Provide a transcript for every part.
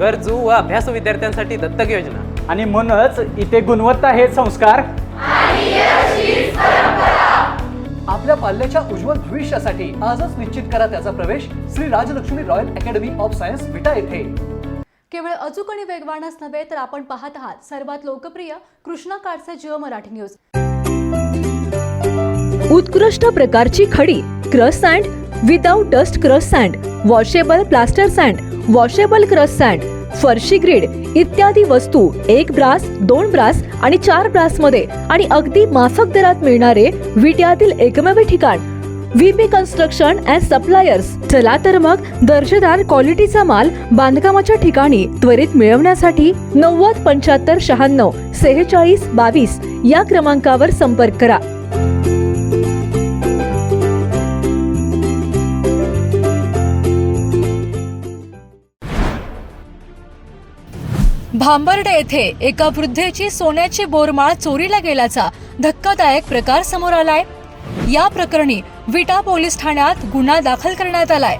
गरजू व अभ्यासू विद्यार्थ्यांसाठी दत्तक योजना. आणि म्हणूनच इथे गुणवत्ता हे संस्कार. आपल्या पाल्याच्या उज्ज्वल भविष्यासाठी आजच निश्चित करा त्याचा प्रवेश Shri Rajlakshmi royal academy of science Vita येथे. केवळ अचूक आणि वेगवानच नव्हे तर आपण पाहत आहात सर्वात लोकप्रिय कृष्णा काडचे जिओ मराठी न्यूज. उत्कृष्ट प्रकारची खडी crush sand without dust crush sand washable plaster sand washable crush sand फरशी ग्रीड इत्यादी वस्तू एक ब्रास दोन ब्रास आणि चार ब्रासमध्ये आणि अगदी माफक दरात मिळणारे विट्यातील एकमेव ठिकाण व्हीपी कन्स्ट्रक्शन अँड सप्लायर्स चला तर मग दर्जेदार क्वालिटीचा माल बांधकामाच्या ठिकाणी त्वरित मिळवण्यासाठी नव्वद पंच्याहत्तर शहाण्णव सेहेचाळीस बावीस या क्रमांकावर संपर्क करा. भांबर्डे येथे एका वृद्धेची सोन्याची बोरमाळ चोरीला गेल्याचा धक्कादायक प्रकार समोर आलाय. या प्रकरणी विटा पोलीस ठाण्यात गुन्हा दाखल करण्यात आलाय.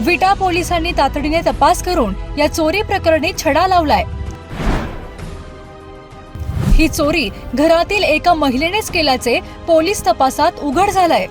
विटा पोलिसांनी तातडीने तपास करून या चोरी प्रकरणी छडा लावलाय. ही चोरी घरातील एका महिलेनेच केल्याचे पोलीस तपासात उघड झालंय.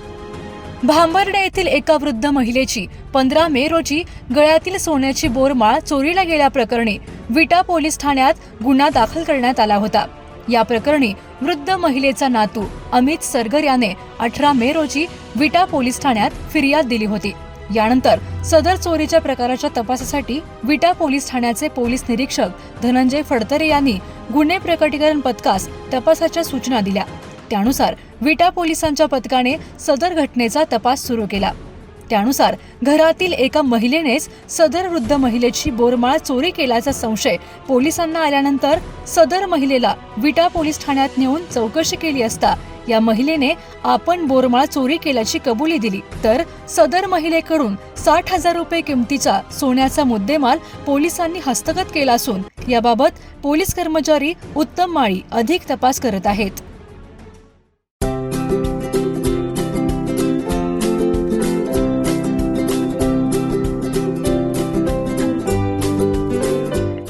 भांबर्डे येथील एका वृद्ध महिलेची पंधरा मे रोजी गळ्यातील सोन्याची बोरमाळ चोरीला गेल्याप्रकरणी विटा पोलीस ठाण्यात गुन्हा दाखल करण्यात आला होता. या प्रकरणी वृद्ध महिलेचा नातू अमित सरगर याने अठरा मे रोजी विटा पोलीस ठाण्यात फिर्याद दिली होती. यानंतर सदर चोरीच्या प्रकाराच्या तपासासाठी विटा पोलीस ठाण्याचे पोलीस निरीक्षक धनंजय फडतरे यांनी गुन्हे प्रकटीकरण पथकास तपासाच्या सूचना दिल्या. त्यानुसार विटा पोलिसांच्या पथकाने सदर घटनेचा तपास सुरू केला. त्यानुसार घरातील एका महिलेनेच सदर वृद्ध महिलेची बोरमाळ चोरी केल्याचा संशय पोलिसांना आल्यानंतर सदर महिलेला विटा पोलीस ठाण्यात नेऊन चौकशी केली असता या महिलेने आपण बोरमाळ चोरी केल्याची कबुली दिली. तर सदर महिलेकडून साठ हजार रुपये किमतीचा सोन्याचा मुद्देमाल पोलिसांनी हस्तगत केला असून याबाबत पोलीस कर्मचारी उत्तम माळी अधिक तपास करत आहेत.